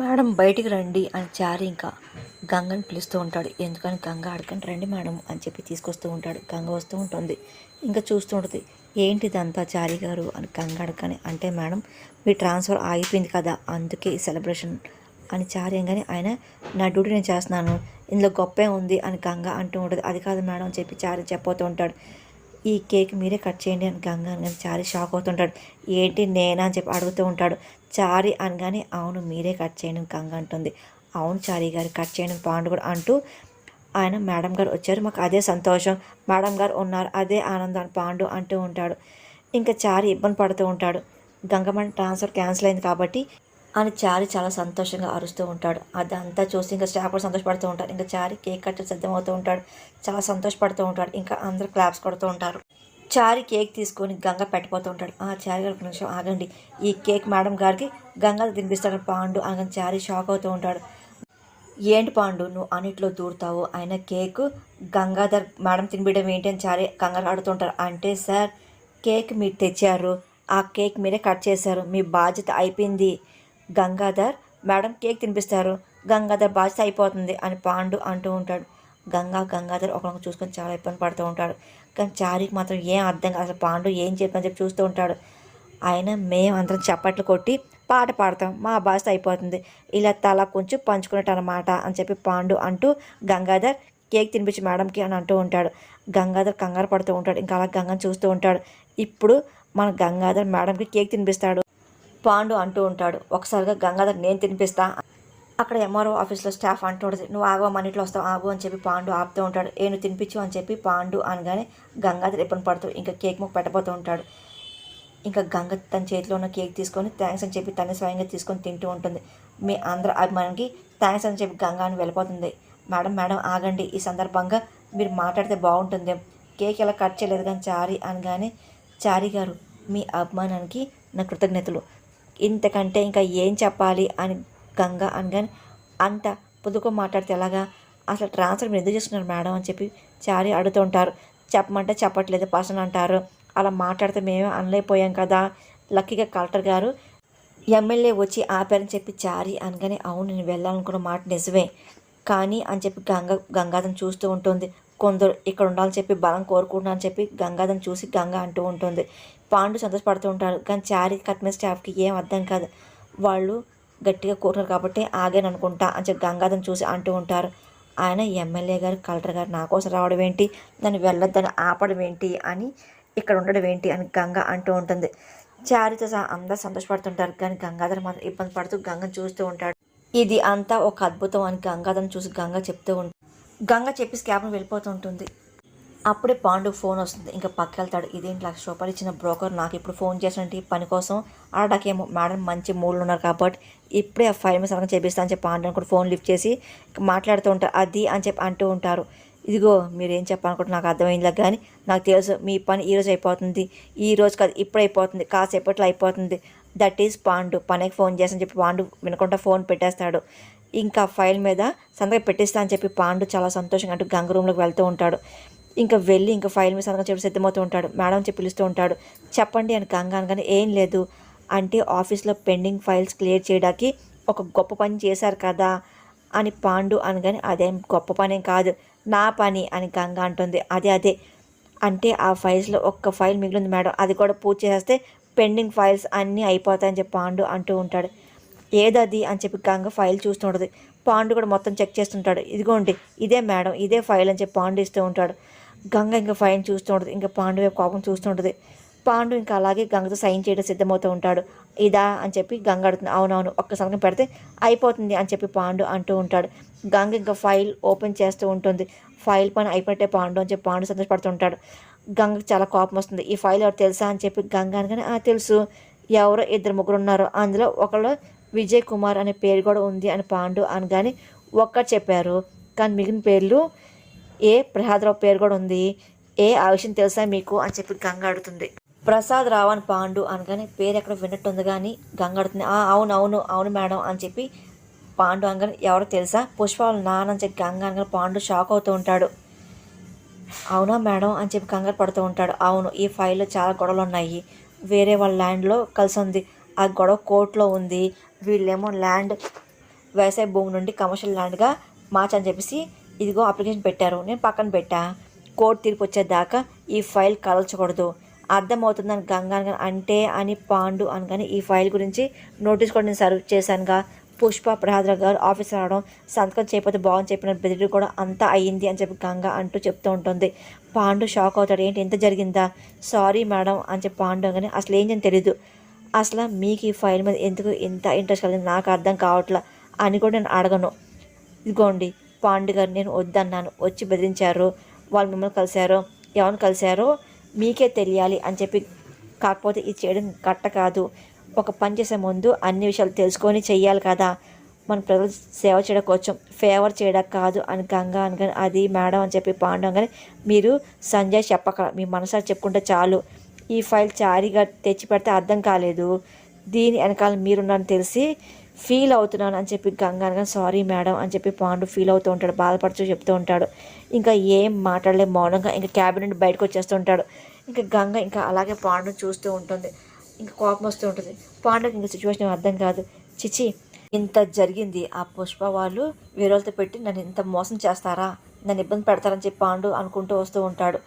Madam బయటికి రండి అని చారి ఇంకా గంగని పిలుస్తూ ఉంటాడు. ఎందుకని గంగ అడగండి రండి మేడం అని చెప్పి తీసుకొస్తూ ఉంటాడు. గంగ వస్తూ ఉంటుంది. ఇంకా చూస్తూ ఉంటుంది. ఏంటిదంతా చారి గారు అని గంగ అడగని అంటే మేడం మీ ట్రాన్స్ఫర్ ఆగిపోయింది కదా అందుకే ఈ సెలబ్రేషన్ అని చారి కానీ ఆయన నా డ్యూటీ నేను చేస్తున్నాను. ఇందులో గొప్పే ఉంది అని గంగ అంటూ ఉంటుంది. అది కాదు మేడం అని చెప్పి చారి చెప్పబోతూ ఉంటాడు. ఈ కేక్ మీరే కట్ చేయండి అని గంగ అనగానే చారి షాక్ అవుతుంటాడు. ఏంటి నేనా అని చెప్పి అడుగుతూ ఉంటాడు. చారి అనగానే అవును మీరే కట్ చేయండి గంగ అంటుంది. అవును చారి గారు కట్ చేయండి పాండు కూడా అంటూ ఆయన మేడం గారు వచ్చారు. మాకు అదే సంతోషం. మేడం గారు ఉన్నారు అదే ఆనందం పాండు అంటూ ఉంటాడు. ఇంకా చారి ఇబ్బంది పడుతూ ఉంటాడు. గంగమ్మని ట్రాన్స్ఫర్ క్యాన్సిల్ అయింది కాబట్టి అని చారి చాలా సంతోషంగా అరుస్తూ ఉంటాడు. అదంతా చూసి ఇంకా స్టాఫ్ కూడా సంతోషపడుతూ ఉంటారు. ఇంకా చారి కేక్ కట్ సిద్ధమవుతూ ఉంటాడు. చాలా సంతోషపడుతూ ఉంటాడు. ఇంకా అందరూ క్లాప్స్ కొడుతూ ఉంటారు. చారి కేక్ తీసుకొని గంగ పెట్టిపోతూ ఉంటాడు. ఆ చారి గారు ఒక నిమిషం ఆగండి. ఈ కేక్ మేడం గారికి గంగ తినిపిస్తాడు. పాండు అనగానే చారి షాక్ అవుతూ ఉంటాడు. ఏంటి పాండు నువ్వు అన్నిట్లో దూరుతావు. ఆయన కేక్ గంగాధర్ మేడం తినిపించడం ఏంటి? అని చారి కంగారు ఆడుతుంటారు అంటే సార్ కేక్ మీరు తెచ్చారు. ఆ కేక్ మీరే కట్ చేశారు. మీ బాధ్యత అయిపోయింది. గంగాధర్ మేడం కేక్ తినిపిస్తారు. గంగాధర్ బాధ్యత అయిపోతుంది అని పాండు అంటూ ఉంటాడు. గంగా గంగాధర్ ఒకరికి చూసుకొని చాలా ఇబ్బంది పడుతూ ఉంటాడు. కానీ చారికి మాత్రం ఏం అర్థం కాదు. అసలు పాండు ఏం చెప్పని చెప్పి చూస్తూ ఉంటాడు. ఆయన మేము అందరం చప్పట్లు కొట్టి పాట పాడతాం. మా బాధ్యత అయిపోతుంది. ఇలా తల కొంచెం పంచుకున్నట్టు అనమాట అని చెప్పి పాండు అంటూ గంగాధర్ కేక్ తినిపించి మేడంకి అని అంటూ ఉంటాడు. గంగాధర్ కంగారు పడుతూ ఉంటాడు. ఇంకా అలా గంగని చూస్తూ ఉంటాడు. ఇప్పుడు మన గంగాధర్ మేడంకి కేక్ తినిపిస్తాడు. పాండు అంటూ ఉంటాడు. ఒకసారిగా గంగాధర్ నేను తినిపిస్తా. అక్కడ ఎంఆర్ఓ ఆఫీస్లో స్టాఫ్ అంటుంటుంది నువ్వు ఆగో మన ఇంట్లో వస్తావు ఆగు అని చెప్పి పాండు ఆపుతూ ఉంటాడు. ఏ నువ్వు తినిపించు అని చెప్పి పాండు అనగానే గంగాధర్ ఇబ్బంది పడుతూ ఇంకా కేక్ ముక్క పెట్టబోతూ ఉంటాడు. ఇంకా గంగ తన చేతిలో ఉన్న కేక్ తీసుకొని థ్యాంక్స్ అని చెప్పి తనే స్వయంగా తీసుకొని తింటూ ఉంటుంది. మీ అందరి అభిమానికి థ్యాంక్స్ అని చెప్పి గంగ అని వెళ్ళిపోతుంది. మేడం మేడం ఆగండి. ఈ సందర్భంగా మీరు మాట్లాడితే బాగుంటుంది. కేక్ ఎలా కట్ చేయలేదు కానీ చారి అనగానే చారి గారు మీ అభిమానానికి నా కృతజ్ఞతలు. ఇంతకంటే ఇంకా ఏం చెప్పాలి అని గంగ అనగానే అంత పొదుగు మాట్లాడితే ఎలాగా? అసలు ట్రాన్స్ఫర్ మీరు ఎందుకు చేస్తున్నారు మేడం? అని చెప్పి చారి అడుగుతుంటారు చెప్పమంటే చెప్పట్లేదు పర్సన్ అంటారు. అలా మాట్లాడితే మేమే అనలేకపోయాం కదా. లక్కీగా కలెక్టర్ గారు ఎమ్మెల్యే వచ్చి ఆపారని చెప్పి చారి అనగానే అవును నేను వెళ్ళాలనుకున్న మాట నిజమే. కానీ అని చెప్పి గంగ గంగాధం చూస్తూ ఉంటుంది. కొందరు ఇక్కడ ఉండాలని చెప్పి బలం కోరుకుంటున్నా అని చెప్పి గంగాధం చూసి గంగ అంటూ ఉంటుంది. పాండు సంతోషపడుతూ ఉంటారు. కానీ చారి కట్టిన స్టాఫ్కి ఏం అర్థం కాదు. వాళ్ళు గట్టిగా కోరుకున్నారు కాబట్టి ఆగాను అనుకుంటా అని చెప్పి గంగాధం చూసి అంటూ ఉంటారు. ఆయన ఎమ్మెల్యే గారు కలెక్టర్ గారు నా కోసం రావడం ఏంటి? దాన్ని వెళ్ళొద్దని ఆపడం ఏంటి? అని ఇక్కడ ఉండడం ఏంటి? అని గంగ అంటూ ఉంటుంది. చారితో సహా అందరూ సంతోషపడుతుంటారు. కానీ గంగాధర్ మాత్రం ఇబ్బంది పడుతూ గంగను చూస్తూ ఉంటాడు. ఇది అంతా ఒక అద్భుతం అని గంగాధర్ని చూసి గంగ చెప్తూ ఉంటుంది గంగ చెప్పి స్కాబ్ను వెళ్ళిపోతూ ఉంటుంది. అప్పుడే పాండు ఫోన్ వస్తుంది. ఇంకా పక్క వెళ్తాడు. ఇదేంటి లక్ష రూపాయలు ఇచ్చిన బ్రోకర్? నాకు ఇప్పుడు ఫోన్ చేసినట్టు పని కోసం ఆడకేమో మేడం మంచి మూడ్లు ఉన్నారు కాబట్టి ఇప్పుడే ఆ ఫైవ్ మినిట్స్ అనగా చేపిస్తా అని చెప్పి పాండు కూడా ఫోన్ లిఫ్ట్ చేసి మాట్లాడుతూ ఉంటారు. అది అని చెప్పి అంటూ ఉంటారు. ఇదిగో మీరు ఏం చెప్పాలనుకుంటే నాకు అర్థమైందిలా కానీ నాకు తెలుసు మీ పని ఈ రోజు అయిపోతుంది. ఈ రోజు కాదు ఇప్పుడు అయిపోతుంది. కాసేపట్లో అయిపోతుంది. That is Pandu. పనికి ఫోన్ చేసని చెప్పి పాండు వినకుండా ఫోన్ పెట్టేస్తాడు. ఇంకా ఫైల్ మీద సంతకం పెట్టిస్తా అని చెప్పి పాండు చాలా సంతోషంగా అంటూ గంగ రూమ్లోకి వెళ్తూ ఉంటాడు. ఇంకా వెళ్ళి ఇంకా ఫైల్ మీద సంతకం చెప్పి సిద్ధమవుతూ ఉంటాడు. మేడం చెప్పి పిలుస్తూ ఉంటాడు చెప్పండి అని గంగ అనగానే ఏం లేదు. అంటే ఆఫీస్లో పెండింగ్ ఫైల్స్ క్లియర్ చేయడానికి ఒక గొప్ప పని చేశారు కదా అని పాండు అనగానే అదేం గొప్ప పనేం కాదు. నా పని అని గంగ అంటుంది. అదే అదే. అంటే ఆ ఫైల్స్లో ఒక్క ఫైల్ మిగిలింది మేడం. అది కూడా పూర్తి చేస్తే పెండింగ్ ఫైల్స్ అన్నీ అయిపోతాయని చెప్పి పాండు అంటూ ఉంటాడు. ఏదది అని చెప్పి గంగ ఫైల్ చూస్తుంటుంది పాండు కూడా మొత్తం చెక్ చేస్తుంటాడు. ఇదిగోండి ఇదే మేడం. ఇదే ఫైల్ అని చెప్పి పాండు ఇస్తూ ఉంటాడు. గంగ ఇంకా ఫైల్ చూస్తూ ఉంటుంది. ఇంకా పాండు వైపు కోపం చూస్తుంటుంది పాండు ఇంకా అలాగే గంగతో సైన్ చేయడం సిద్ధమవుతూ ఉంటాడు. ఇదా అని చెప్పి గంగ అడుగుతుంది. అవునవును ఒక్క సంతకం పెడితే అయిపోతుంది అని చెప్పి పాండు అంటూ ఉంటాడు. గంగ ఇంకా ఫైల్ ఓపెన్ చేస్తూ ఉంటుంది. ఫైల్ పని అయిపోతే పాండు అని చెప్పి పాండు సంతోషపడుతుంటాడు గంగకు చాలా కోపం వస్తుంది. ఈ ఫైల్ ఎవరు తెలుసా అని చెప్పి గంగ అనగానే "ఆ, తెలుసు. ఎవరో ఇద్దరు ముగ్గురు ఉన్నారు. అందులో ఒకళ్ళు విజయ్ కుమార్ అనే పేరు కూడా ఉంది అని పాండు అనగానే ఒక్కరు చెప్పారు. కానీ మిగిలిన పేర్లు ఏ ప్రసాదరావు పేరు కూడా ఉంది. ఏ ఆ విషయం తెలుసా మీకు? అని చెప్పి గంగ అడుగుతుంది ప్రసాద్ రావు అని పాండు అనగానే పేరు ఎక్కడ విన్నట్టుంది కానీ గంగ అడుగుతుంది "ఆ, అవును అవును అవును మేడం అని చెప్పి పాండు అనగానే ఎవరో తెలుసా? పుష్ప వాళ్ళ నాన్న అని చెప్పి గంగ అనగానే పాండు షాక్ అవుతూ ఉంటాడు. అవునా మేడం అని చెప్పి కంగారు పడుతూ ఉంటాడు. అవును ఈ ఫైల్లో చాలా గొడవలు ఉన్నాయి. వేరే వాళ్ళ ల్యాండ్లో కలిసి ఉంది. ఆ గొడవ కోర్టులో ఉంది. వీళ్ళేమో ల్యాండ్ వ్యవసాయ భూమి నుండి కమర్షియల్ ల్యాండ్గా మార్చని చెప్పేసి ఇదిగో అప్లికేషన్ పెట్టారు నేను పక్కన పెట్టా. కోర్టు తీర్పు వచ్చేదాకా ఈ ఫైల్ కలచకూడదు అర్థమవుతుందని గంగా అనగానే అంటే అని పాండు అనగానే ఈ ఫైల్ గురించి నోటీస్ కూడా నేను సర్వ్ చేశానుగా. పుష్ప ప్రహాద్ర గారు ఆఫీస్ రావడం సంతకం చేయకపోతే బాగుంది చెప్పిన బెదిరి కూడా అంతా అయ్యింది అని చెప్పి గంగా అంటూ చెప్తూ ఉంటుంది. పాండు షాక్ అవుతాడు ఏంటి ఎంత జరిగిందా? సారీ మేడం అని చెప్పి పాండు అనగానే అసలు ఏం అని తెలీదు. అసలు మీకు ఈ ఫైల్ మీద ఎందుకు ఇంత ఇంట్రెస్ట్ కలిగింది? నాకు అర్థం కావట్లా అని కూడా నేను అడగను. ఇదిగోండి పాండు గారు నేను వద్దన్నాను. వచ్చి బెదిరించారు. వాళ్ళు మిమ్మల్ని కలిశారు ఎవరిని కలిశారో మీకే తెలియాలి అని చెప్పి. కాకపోతే ఇది చేయడం కట్ట కాదు. ఒక పని చేసే ముందు అన్ని విషయాలు తెలుసుకొని చెయ్యాలి కదా. మన ప్రజలు సేవ చేయడం కోసం ఫేవర్ చేయడం కాదు అని గంగా అనగానే అది మేడం అని చెప్పి పాండు అనగానే మీరు సంజయ్ చెప్పక మీ మనసారి చెప్పుకుంటే చాలు. ఈ ఫైల్ చారీగా తెచ్చి పెడితే అర్థం కాలేదు. దీని వెనకాల మీరున్నారని తెలిసి ఫీల్ అవుతున్నాను అని చెప్పి గంగానగా సారీ మేడం అని చెప్పి పాండు ఫీల్ అవుతూ ఉంటాడు బాధపడుతూ చెప్తూ ఉంటాడు. ఇంకా ఏం మాట్లాడలే మౌనంగా ఇంకా క్యాబినెట్ బయటకు వచ్చేస్తూ ఉంటాడు. ఇంకా గంగ ఇంకా అలాగే పాండు చూస్తూ ఉంటుంది. ఇంకా కోపం వస్తూ ఉంటుంది. పాండుకి ఇంకా సిచ్యువేషన్ అర్థం కాదు. చిచి ఇంత జరిగింది. ఆ పుష్ప వాళ్ళు వేరేతో పెట్టి నన్ను ఇంత మోసం చేస్తారా? నన్ను ఇబ్బంది పెడతారని చెప్పి పాండు అనుకుంటూ వస్తూ ఉంటాడు.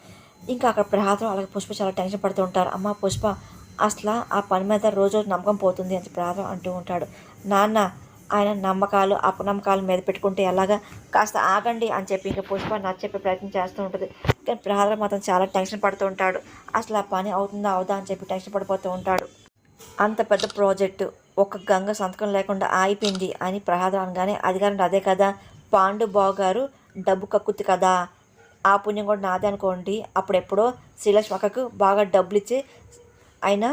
ఇంకా అక్కడ ప్రహాతం అలాగే పుష్ప చాలా టెన్షన్ పడుతూ ఉంటారు. అమ్మ పుష్ప అసలు ఆ పని మీద రోజు రోజు నమ్మకం పోతుంది అని ప్రహాతం అంటూ ఉంటాడు. నాన్న ఆయన నమ్మకాలు అపనమ్మకాలు మీద పెట్టుకుంటే ఎలాగా? కాస్త ఆగండి అని చెప్పి ఇంకా పుష్ప నచ్చ చెప్పే ప్రయత్నం చేస్తూ ఉంటుంది. కానీ ప్రహాదం మాత్రం చాలా టెన్షన్ పడుతూ ఉంటాడు. అసలు ఆ పని అవుతుందా అవుదా అని చెప్పి టెన్షన్ పడిపోతూ ఉంటాడు. అంత పెద్ద ప్రాజెక్టు ఒక గంగ సంతకం లేకుండా ఆగిపోయింది అని ప్రహాదం అనగానే అధికారం అదే కదా. పాండు బావు గారు డబ్బు కక్కుద్ది కదా. ఆ పుణ్యం కూడా నాదే అనుకోండి. అప్పుడెప్పుడో శ్రీలక్ష్మి అక్కకు బాగా డబ్బులు ఇచ్చి అయినా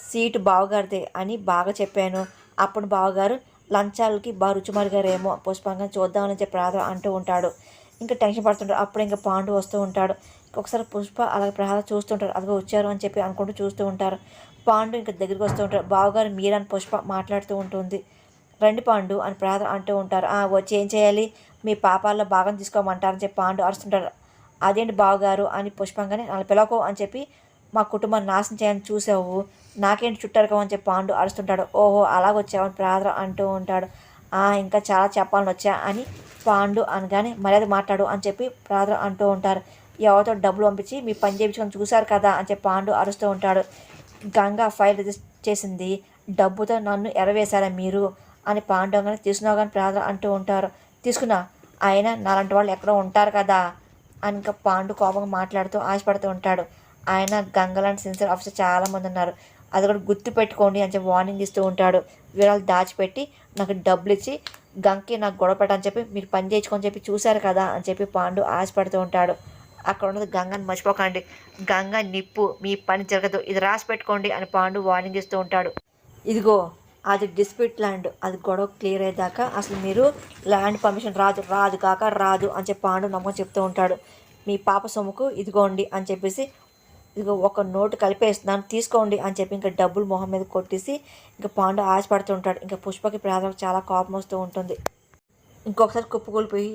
సీటు బావగారిదే అని బాగా చెప్పాను. అప్పుడు బావగారు లంచాలకి బాగా రుచిమరిగారేమో పుష్పంగా చూద్దామని చెప్పి ప్రహ్లాదం అంటూ ఉంటాడు. ఇంకా టెన్షన్ పడుతుంటాడు. అప్పుడు ఇంకా పాండు వస్తూ ఉంటాడు. ఒకసారి పుష్ప అలాగే ప్రహ్లాదం చూస్తుంటారు. అదిగో వచ్చారు అని చెప్పి అనుకుంటూ చూస్తూ ఉంటారు. పాండు ఇంకా దగ్గరికి వస్తూ ఉంటారు బావగారు మీరని పుష్ప మాట్లాడుతూ ఉంటుంది. రండి పాండు అని ప్రహ్లాదం అంటూ ఉంటారు. "ఆ, వచ్చి ఏం చేయాలి? మీ పాపాల్లో భాగం తీసుకోమంటారని చెప్పి పాండు అరుస్తుంటారు అదేంటి బావగారు అని పుష్పంగానే నన్ను పిలవకో అని చెప్పి మా కుటుంబాన్ని నాశనం చేయాలని చూసావు. నాకేంటి చుట్టారు అని చెప్పి పాండు అరుస్తుంటాడు. ఓహో అలాగొచ్చావని ప్రాధ అంటూ ఉంటాడు. "ఆ, ఇంకా చాలా చెప్పాలని వచ్చా అని పాండు అనగానే మర్యాద మాట్లాడు అని చెప్పి ప్రార్థన అంటూ ఉంటారు. ఎవరితో డబ్బులు పంపించి మీ పని చేయించుకొని చూశారు కదా అని చెప్పి పాండు అరుస్తూ ఉంటాడు. గంగా ఫైల్ రిజిస్టర్ చేసింది. డబ్బుతో నన్ను ఎరవేశారా మీరు? అని పాండు అనగానే తీసుకున్నావు కానీ ప్రార్థన అంటూ ఉంటారు. తీసుకున్నా. ఆయన నాలాంటి వాళ్ళు ఎక్కడో ఉంటారు కదా అని ఇంకా పాండు కోపంగా మాట్లాడుతూ ఆశపడుతూ ఉంటాడు. ఆయన గంగలాంటి సిన్సియర్ ఆఫీసర్ చాలామంది ఉన్నారు. అది కూడా గుర్తు పెట్టుకోండి అని చెప్పి వార్నింగ్ ఇస్తూ ఉంటాడు. వివరాలు దాచిపెట్టి నాకు డబ్బులు ఇచ్చి గంకి నాకు గొడవ పెట్టని చెప్పి మీరు పని చేయించుకొని చెప్పి చూశారు కదా అని చెప్పి పాండు ఆశపడుతూ ఉంటాడు. అక్కడ ఉన్నది గంగని మర్చిపోకండి. గంగ నిప్పు మీ పని జరగదు. ఇది రాసి పెట్టుకోండి అని పాండు వార్నింగ్ ఇస్తూ ఉంటాడు. ఇదిగో అది డిస్ప్యూట్ ల్యాండ్ అది గొడవ క్లియర్ అయ్యేదాకా అసలు మీరు ల్యాండ్ పర్మిషన్ రాదు రాదు కాక రాదు అని చెప్పి పాండు నమ్మకం చెప్తూ ఉంటాడు. మీ పాప సొమ్ముకు ఇదిగోండి అని చెప్పేసి ఇదిగో ఒక నోటు కలిపేస్తున్నాను తీసుకోండి అని చెప్పి ఇంకా డబ్బులు మొహం మీద కొట్టేసి ఇంకా పాండు ఆశపడుతూ ఉంటాడు ఇంకా పుష్పకి ప్రాధాన్యత చాలా కోపం వస్తూ ఉంటుంది. ఇంకొకసారి కుప్పకూలిపోయి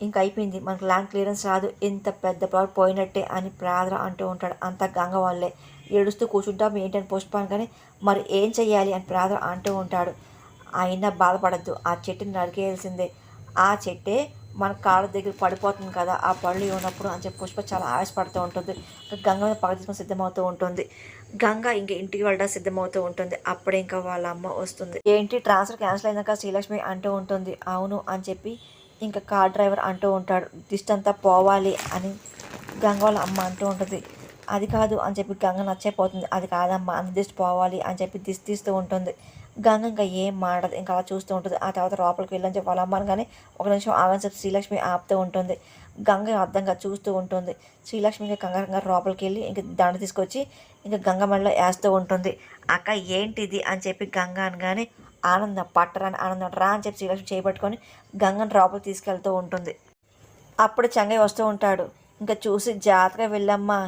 ఇంకా అయిపోయింది. మనకు ల్యాండ్ క్లియరెన్స్ రాదు. ఇంత పెద్ద ప్రాజెక్ట్ పోయినట్టే అని ప్రాధర అంటూ ఉంటాడు. అంత గంగ వాళ్ళే. ఏడుస్తూ కూర్చుంటాం. ఏంటని పుష్పాన్ని కానీ మరి ఏం చెయ్యాలి అని ప్రాధర అంటూ ఉంటాడు. అయినా బాధపడద్దు. ఆ చెట్టుని నరికేయాల్సిందే. ఆ చెట్టే మన కాళ్ళ దగ్గర పడిపోతుంది కదా ఆ పళ్ళు ఉన్నప్పుడు అని చెప్పి పుష్ప చాలా ఆశపడుతూ ఉంటుంది. ఇంకా గంగ మీద పగ తీసుకుని సిద్ధమవుతూ ఉంటుంది. గంగ ఇంకా ఇంటికి వెళ్ళడం సిద్ధమవుతూ ఉంటుంది. అప్పుడే ఇంకా వాళ్ళ అమ్మ వస్తుంది. ఏంటి ట్రాన్స్ఫర్ క్యాన్సిల్ అయినాక శ్రీలక్ష్మి అంటూ ఉంటుంది. అవును అని చెప్పి ఇంకా కార్ డ్రైవర్ అంటూ ఉంటాడు. దిష్టంతా పోవాలి అని గంగ వాళ్ళ అమ్మ అంటూ ఉంటుంది. అది కాదు అని చెప్పి గంగ నచ్చైపోతుంది అది కాదమ్మా అంత దిష్టి పోవాలి అని చెప్పి దిష్టి తీస్తూ ఉంటుంది. గంగ ఇంకా ఏం మాడదు. ఇంకా అలా చూస్తూ ఉంటుంది. ఆ తర్వాత లోపలికి వెళ్ళని చెప్పి వాళ్ళ అమ్మని కానీ ఒక నిమిషం ఆగని చెప్పి శ్రీలక్ష్మి ఆపుతూ ఉంటుంది. గంగ అర్థంగా చూస్తూ ఉంటుంది. శ్రీలక్ష్మి ఇంకా కంగారు లోపలికి వెళ్ళి ఇంకా దండ తీసుకొచ్చి ఇంకా గంగ మెడలో వేస్తూ ఉంటుంది. అక్క ఏంటిది? అని చెప్పి గంగ అనగానే ఆనందం పట్టరాని ఆనందం రా అని చెప్పి శ్రీలక్ష్మి చేపట్టుకొని గంగను లోపలికి తీసుకెళ్తూ ఉంటుంది. అప్పుడు చెంగయ్య వస్తూ ఉంటాడు. ఇంకా చూసి జాగ్రత్తగా వెళ్ళమ్మా.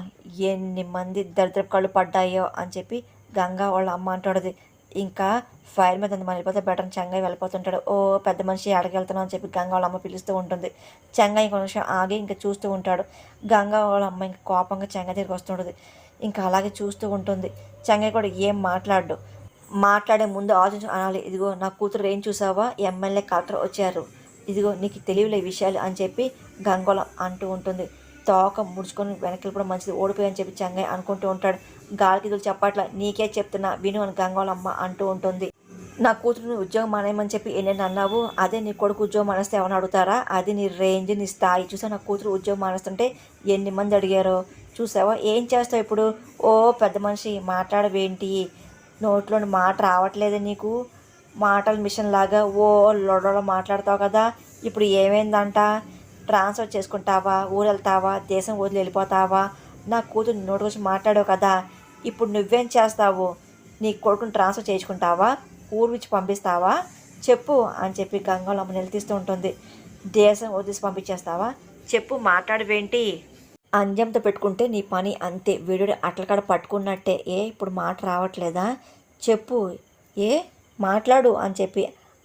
ఎన్ని మంది దరిద్ర కళ్ళు పడ్డాయో అని చెప్పి గంగా వాళ్ళ అమ్మ అంటాడుది ఇంకా ఫైర్ మీద మనం వెళ్ళిపోతే బెటర్ అని చెంగయ్య వెళ్ళిపోతుంటాడు. ఓ పెద్ద మనిషి అడగ వెళ్తున్నావు అని చెప్పి గంగా వాళ్ళ అమ్మ పిలుస్తూ ఉంటుంది. చెంగయ్య ఇంకో నిమిషం ఆగి ఇంకా చూస్తూ ఉంటాడు. గంగా వాళ్ళ అమ్మ ఇంకా కోపంగా చెంగ దగ్గరికి వస్తుంటుంది. ఇంకా అలాగే చూస్తూ ఉంటుంది. చెంగయ్య కూడా ఏం మాట్లాడు? మాట్లాడే ముందు ఆలోచించి అనాలి. ఇదిగో నా కూతురు ఏం చూసావా? ఎమ్మెల్యే కలెక్టర్ వచ్చారు. ఇదిగో నీకు తెలియలే విషయాలు అని చెప్పి గంగోళం అంటూ ఉంటుంది. తోక ముడుచుకొని వెనక్కి కూడా మంచిది ఓడిపోయి అని చెప్పి చెంగయ్య అనుకుంటూ ఉంటాడు. గాలికిదులు ఇదిగో చెప్పట్ల నీకే చెప్తున్నా విను అని గంగోళమ్మ అంటూ ఉంటుంది. నా కూతురుని ఉద్యోగం మానేయమని చెప్పి ఎన్నెన్న అన్నావు? అదే నీ కొడుకు ఉద్యోగం మానేస్తే ఎవరిని అడుగుతారా? అది నీ రేంజ్ నీ స్థాయి. చూసా నా కూతురు ఉద్యోగం మానేస్తుంటే ఎన్ని మంది అడిగారో? చూసావా? ఏం చేస్తావు ఇప్పుడు? ఓ పెద్ద మనిషి మాట్లాడవేంటి? నోట్లోని మాట రావట్లేదు నీకు? మాటల మిషన్ లాగా ఓ లొడలో మాట్లాడతావు కదా? ఇప్పుడు ఏమైందంట? ట్రాన్స్ఫర్ చేసుకుంటావా? ఊరు వెళ్తావా దేశం వదిలి వెళ్ళిపోతావా? నా కూతురు నోటి వచ్చి మాట్లాడావు కదా? ఇప్పుడు నువ్వేం చేస్తావు? నీ కొడుకుని ట్రాన్స్ఫర్ చేసుకుంటావా ఊరు పంపిస్తావా? చెప్పు అని చెప్పి గంగలమ్మ నిలదీస్తూ ఉంటుంది. దేశం వదిలేసి పంపించేస్తావా? చెప్పు మాట్లాడవేంటి? అంజంతో పెట్టుకుంటే నీ పని అంతే. వీడు అట్లకాడ పట్టుకున్నట్టే. ఏ ఇప్పుడు మాట రావట్లేదా? చెప్పు. ఏ మాట్లాడు అని చెప్పి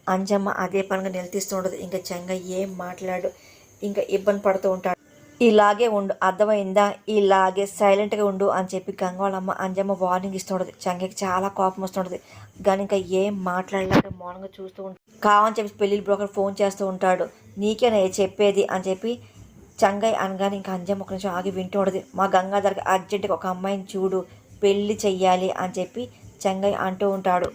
అంజమ్మ అదే పనిగా నిలదీస్తూ ఉంటుంది. ఇంకా చెంగ ఏం మాట్లాడు? ఇంకా ఇబ్బంది పడుతూ ఉంటాడు. ఇలాగే ఉండు అర్థమైందా? ఇలాగే సైలెంట్గా ఉండు అని చెప్పి గంగవాళ్ళమ్మ అంజమ్మ వార్నింగ్ ఇస్తుంటుంది. చంగకి చాలా కోపం వస్తుంటుంది. కానీ ఇంకా ఏం మాట్లాడలేక మౌనంగా చూస్తూ ఉంటుంది కావని చెప్పి పెళ్ళి బ్రోకర్ ఫోన్ చేస్తూ ఉంటాడు. నీకేనా చెప్పేది అని చెప్పి చంగయ్య అనగానే ఇంకా అంజమ్మ ఒక నిమిషం ఆగి వింటూ ఉంటుంది. మా గంగాధర్కి అర్జెంటుగా ఒక అమ్మాయిని చూడు పెళ్ళి చెయ్యాలి అని చెప్పి చంగయ్య అంటూ ఉంటాడు.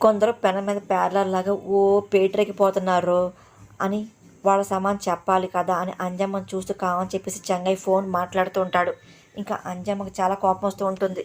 కొందరు పెన మీద పేర్లర్ లాగా ఓ పేటరెక్కిపోతున్నారు అని వాళ్ళ సమాన్ చెప్పాలి కదా అని అంజమ్మను చూస్తూ కావని చెప్పేసి చెంగయ్య ఫోన్ మాట్లాడుతూ ఉంటాడు. ఇంకా అంజమ్మకి చాలా కోపం వస్తూ ఉంటుంది.